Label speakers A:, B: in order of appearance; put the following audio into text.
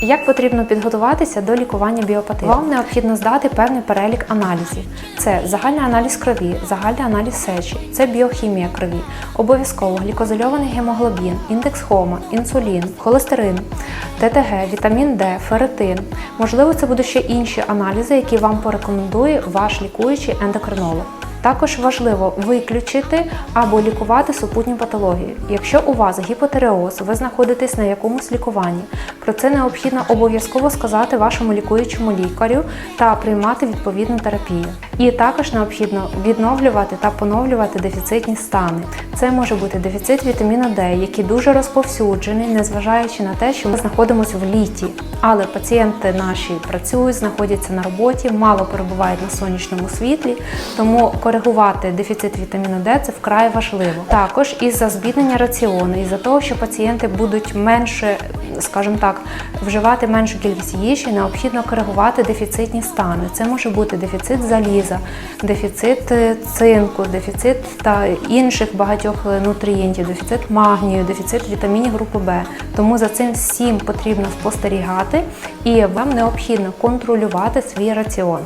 A: Як потрібно підготуватися до лікування біопатії? Вам необхідно здати певний перелік аналізів: це загальний аналіз крові, загальний аналіз сечі, це біохімія крові, обов'язково глікозильований гемоглобін, індекс хома, інсулін, холестерин, ТТГ, вітамін Д, ферритин. Можливо, це будуть ще інші аналізи, які вам порекомендує ваш лікуючий ендокринолог. Також важливо виключити або лікувати супутні патології. Якщо у вас гіпотереоз, ви знаходитесь на якомусь лікуванні, про це необхідно обов'язково сказати вашому лікуючому лікарю та приймати відповідну терапію. І також необхідно відновлювати та поновлювати дефіцитні стани. Це може бути дефіцит вітаміну Д, який дуже розповсюджений, незважаючи на те, що ми знаходимося в літі. Але пацієнти наші працюють, знаходяться на роботі, мало перебувають на сонячному світлі, тому коригувати дефіцит вітаміну Д це вкрай важливо. Також із-за збіднення раціону, із-за того, що пацієнти будуть менше, скажімо так, вживати меншу кількість їжі, необхідно коригувати дефіцитні стани. Це може бути дефіцит заліза, дефіцит е, цинку, дефіцит та інших багатьох е, нутрієнтів, дефіцит магнію, дефіцит вітамінів групи Б. Тому за цим всім потрібно спостерігати і вам необхідно контролювати свій раціон.